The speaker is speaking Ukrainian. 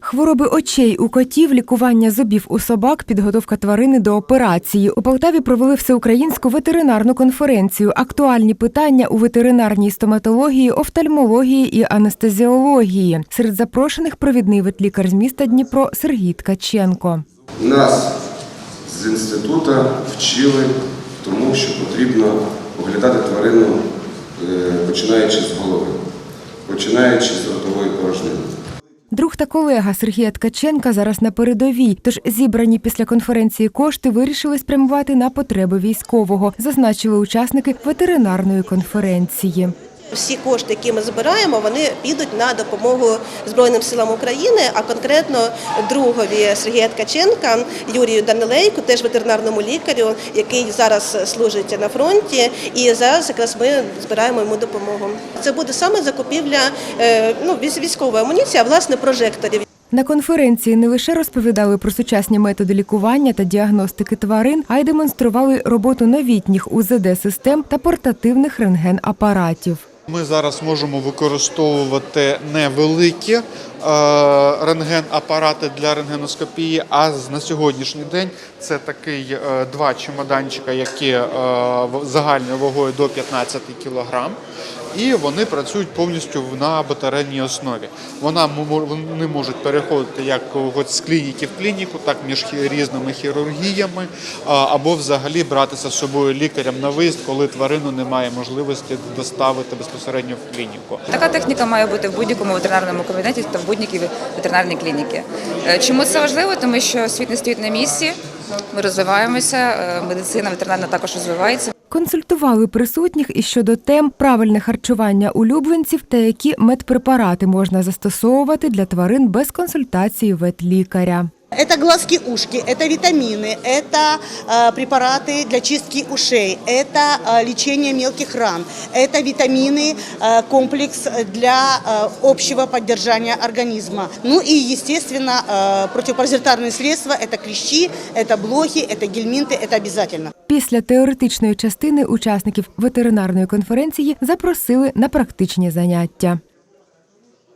Хвороби очей у котів, лікування зубів у собак, підготовка тварини до операції. У Полтаві провели всеукраїнську ветеринарну конференцію. Актуальні питання у ветеринарній стоматології, офтальмології і анестезіології. Серед запрошених провідний ветлікар з міста Дніпро Сергій Ткаченко. Нас з інституту вчили тому, що потрібно оглядати тварину, е, починаючи з голови, починаючи з ротової порожнини. Друг та колега Сергія Ткаченка зараз на передовій. Тож зібрані після конференції кошти вирішили спрямувати на потреби військового, зазначили учасники ветеринарної конференції. Всі кошти, які ми збираємо, вони підуть на допомогу Збройним силам України, а конкретно другові Сергія Ткаченка, Юрію Данилейку, теж ветеринарному лікарю, який зараз служить на фронті. І зараз якраз ми збираємо йому допомогу. Це буде саме закупівля е, ну, військ- військової амуніції, а власне прожекторів. На конференції не лише розповідали про сучасні методи лікування та діагностики тварин, а й демонстрували роботу новітніх УЗД-систем та портативних рентген-апаратів. Ми зараз можемо використовувати невеликі е, рентген-апарати для рентгеноскопії. А на сьогоднішній день це такий е, два чемоданчика, які е, загальною вагою до 15 кг. І вони працюють повністю на батарейній основі. Вона вони можуть переходити як от з клініки в клініку, так між різними хірургіями, або взагалі братися з собою лікарем на виїзд, коли тварину немає можливості доставити безпосередньо в клініку. Така техніка має бути в будь-якому ветеринарному кабінеті та в будь-якій ветеринарній клініці. Е, Чому це важливо? Тому що світ не стоїть на місці, ми розвиваємося, е, медицина ветеринарна також розвивається. Консультували присутніх і щодо тем правильне харчування улюбленців та які медпрепарати можна застосовувати для тварин без консультації ветлікаря. Это глазки-ушки, это витамины, это э, препараты для чистки ушей, это э, лечение мелких ран, это витамины, э, комплекс для э, общего поддержания организма. Ну и, естественно, э, противопаразитарные средства – это клещи, это блохи, это гельминты, это обязательно. Після теоретичної частини учасників ветеринарної конференції запросили на практичні заняття.